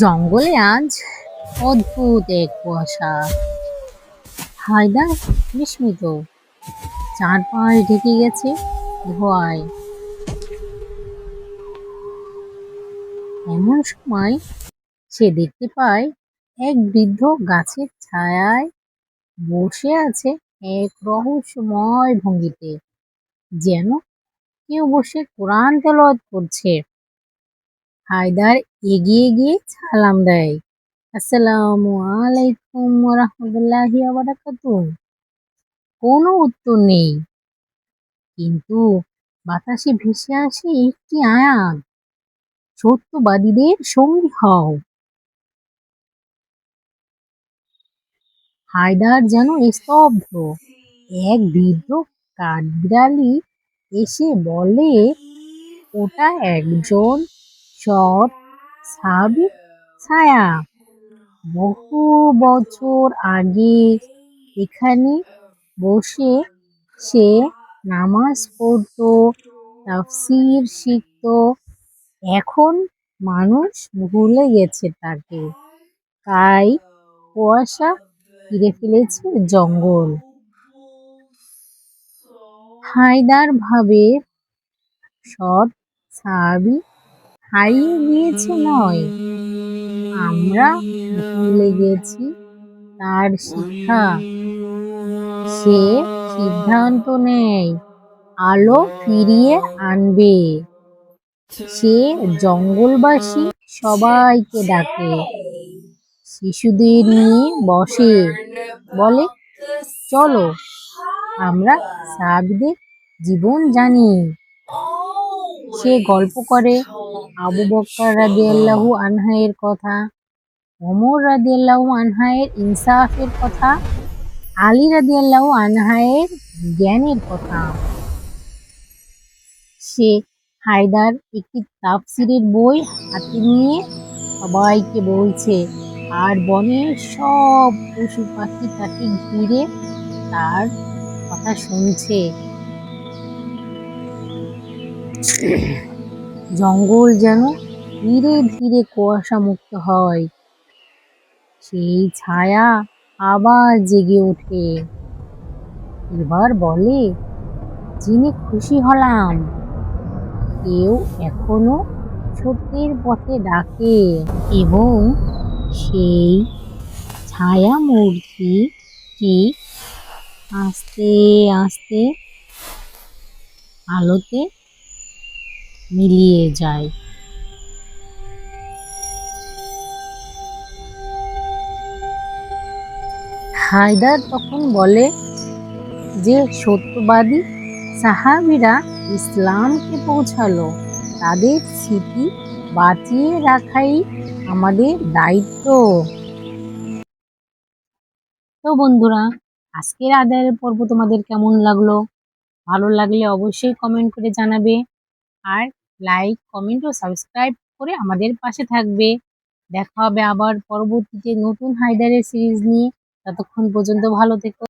জঙ্গলে আজ অদ্ভুত এক কুয়াশা। হায়দার, বিস্মিত। চারপাশ ঢেকে গেছে ধোঁয়ায়। এমন সময় সে দেখতে পায় এক বৃদ্ধ গাছের ছায়ায় বসে আছে এক রহস্যময় ভঙ্গিতে, যেন কেউ বসে কোরআন তেলাওয়াত করছে। হায়দার এগিয়ে গিয়ে সালাম দেয়। আসসালামু আলাইকুম রহমতুল্লাহি কোনো উত্তর নেই। কিন্তু বাতাসে ভেসে আসে একটি আয়াত সত্যবাদীদের সঙ্গী হও। হায়দার যেন স্তব্ধ। এক বৃদ্ধ কাঠবিড়ালি এসে বলে, ওটা একজন সৎ সাহাবি ছায়া, বহু বছর আগে এখানে বসে সে নামাজ পড়তো, তাফসির শিখতো। এখন মানুষ ভুলে গেছে তাকে। তাই কুয়াশা ঘিরে ফেলেছে জঙ্গল। হায়দার ভাবে সৎ সাহাবি হারিয়ে গিয়েছে নয়। আমরা ভুলে গেছি তার শিক্ষা। সে সিদ্ধান্ত নেয়, আলো ফিরিয়ে আনবে। সে জঙ্গলবাসী সবাইকে ডাকে, শিশুদের নিয়ে বসে। বলে, চলো, আমরা সাহাবিদের জীবন জানি। সে গল্প করে আবু বক্কর রাদিয়াল্লাহু আনহায়ের কথা ওমর রাদিয়াল্লাহু আনহায়ের ইনসাফের কথা আলী রাদিয়াল্লাহু আনহায়ের জ্ঞানের কথা। সে হায়দার একটি তাফসিরের বই হাতে নিয়ে সবাইকে বলছে আর বনের সব পশু পাখি তাকে ঘিরে তার কথা শুনছে। জঙ্গল যেন ধীরে ধীরে কুয়াশা মুক্ত হয়। সেই ছায়া আবার জেগে ওঠে। এবার বলে জেনে খুশি হলাম, কেউ এখনও সত্যের পথে ডাকে এবং সেই ছায়া মূর্তিটি আস্তে আস্তে আলোতে মিলিয়ে যায়। হায়দার তখন বলে যে, সত্যবাদী সাহাবিরা ইসলামকে পৌঁছালো। তাদের স্মৃতি বাঁচিয়ে রাখাই আমাদের দায়িত্ব। তো বন্ধুরা, আজকের আদায়ের পর্ব তোমাদের কেমন লাগল? ভালো লাগলে অবশ্যই কমেন্ট করে জানাবে। আর লাইক কমেন্ট ও সাবস্ক্রাইব করে আমাদের পাশে থাকবে। দেখা হবে আবার পরবর্তীতে নতুন হায়দারের সিরিজ নিয়ে। ততক্ষণ পর্যন্ত ভালো থেকো।